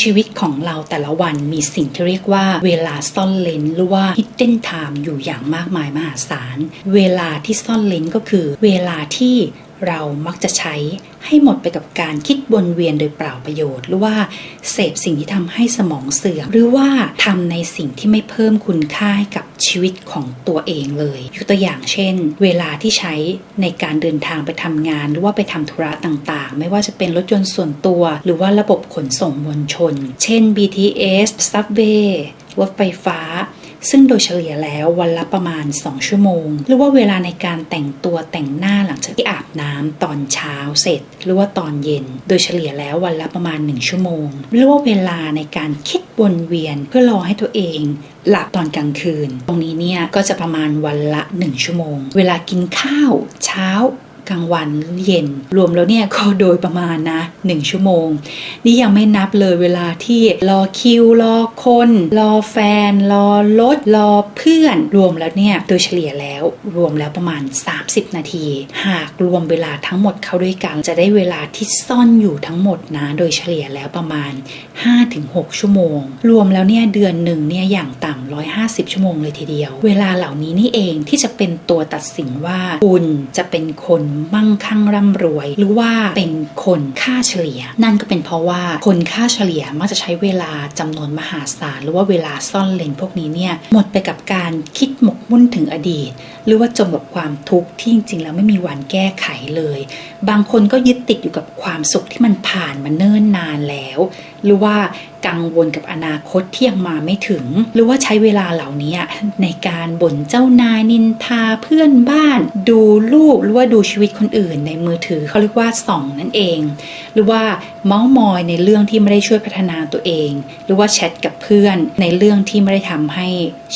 ชีวิตของเราแต่ละวันมีสิ่งที่เรียกว่าเวลาซ่อนเลนหรือว่า hidden time อยู่อย่างมากมายมหาศาล เวลาที่ซ่อนเลนก็คือ เวลาที่ เรามักจะใช้ให้หมดไปกับการคิดวนเวียนโดยเปล่าประโยชน์ หรือว่าเสพสิ่งที่ทำให้สมองเสื่อมหรือว่าทำในสิ่งที่ไม่เพิ่มคุณค่าให้กับชีวิตของตัวเองเลย ยกตัวอย่างเช่น เวลาที่ใช้ในการเดินทางไปทำงาน หรือว่าไปทำธุระต่างๆ ไม่ว่าจะเป็นรถยนต์ส่วนตัว หรือว่าระบบขนส่งมวลชน เช่น BTS Subway รถไฟฟ้า ซึ่งโดยเฉลี่ยแล้ววันละประมาณ 2 ชั่วโมง หรือว่าเวลาในการแต่งตัวแต่งหน้าหลังจากที่อาบน้ำตอนเช้าเสร็จ หรือว่าตอนเย็น โดยเฉลี่ยแล้ววันละประมาณ 1 ชั่วโมง หรือว่าเวลาในการคิดวนเวียนเพื่อรอให้ตัวเองหลับตอนกลางคืน ตรงนี้เนี่ยก็จะประมาณวันละ 1 ชั่วโมง เวลากินข้าว เช้า กลางวันเย็น รวมแล้วเนี่ยก็โดยประมาณนะ 1 ชั่วโมง นี่ยังไม่นับเลยเวลาที่รอคิวรอคน รอแฟน รอรถรอเพื่อน รวมแล้วเนี่ยโดยเฉลี่ยแล้วรวมแล้วประมาณ 30 นาที หากรวมเวลาทั้งหมดเข้าด้วยกัน จะได้เวลาที่ซ่อนอยู่ทั้งหมดนะ โดยเฉลี่ยแล้วประมาณ 5-6 ชั่วโมง รวมแล้วเนี่ยเดือนหนึ่งเนี่ยอย่างต่ำ150 ชั่วโมงเลยทีเดียว เวลาเหล่านี้นี่เองที่จะเป็นตัวตัดสินว่าคุณจะเป็นคนมั่งคั่งร่ำรวย หรือว่าเป็นคนค่าเฉลี่ย นั่นก็เป็นเพราะว่าคนค่าเฉลี่ยมักจะใช้เวลาจำนวนมหาศาลหรือว่าเวลาซ่อนเลนพวกนี้เนี่ยหมดไปกับการคิดหมกมุ่นถึงอดีต หรือว่าจมกับความทุกข์ที่จริงๆแล้วไม่มีวันแก้ไขเลย บางคนก็ยึดติดอยู่กับความสุขที่มันผ่านมาเนิ่นนานแล้ว หรือว่า กังวลกับอนาคตที่ยังมาไม่ถึง หรือว่าใช้เวลาเหล่านี้ในการบ่นเจ้านายนินทาเพื่อนบ้าน ดูลูกหรือว่าดูชีวิตคนอื่นในมือถือเขาเรียกว่าส่องนั่นเอง หรือว่าเมาส์มอยในเรื่องที่ไม่ได้ช่วยพัฒนาตัวเอง หรือว่าแชทกับเพื่อนในเรื่องที่ไม่ได้ทำให้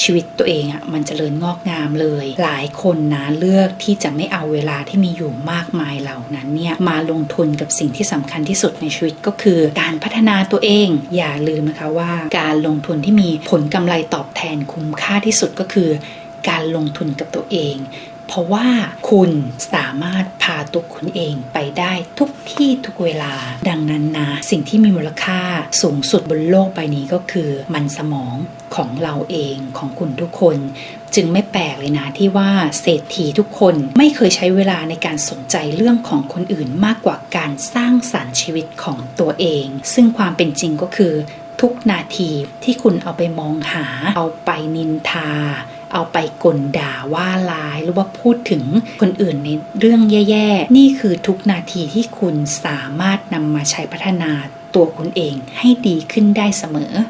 ชีวิตตัวเองอะมันจเจริญงอกงามเลย หลายคนนะเลือกที่จะไม่เอาเวลาที่มีอยู่มากมายเหล่านั้นเนี่ยมาลงทุนกับสิ่งที่สำคัญที่สุดในชีวิตก็คือ การพัฒนาตัวเองอย่าลืมนะคะว่าการลงทุนที่มีผลกำไรตอบแทนคุ้มค่าที่สุดก็คือ การลงทุนกับตัวเอง เพราะว่าคุณสามารถพาตัวคุณเองไปได้ทุกที่ทุกเวลา ดังนั้นนะ สิ่งที่มีมูลค่าสูงสุดบนโลกใบนี้ก็คือ มันสมองของเราเองของคุณทุกคน จึงไม่แปลกเลยนะที่ว่าเศรษฐีทุกคนไม่เคยใช้เวลาในการสนใจเรื่องของคนอื่นมากกว่าการสร้างสรรค์ชีวิตของตัวเอง ซึ่งความเป็นจริงก็คือทุกนาทีที่คุณเอาไปมองหา เอาไปนินทา เอาไปกลด่าว่าร้ายหรือว่าพูดถึงคนอื่นในเรื่องแย่ๆ นี่คือทุกนาทีที่คุณสามารถนำมาใช้พัฒนาตัวคุณเองให้ดีขึ้นได้เสมอ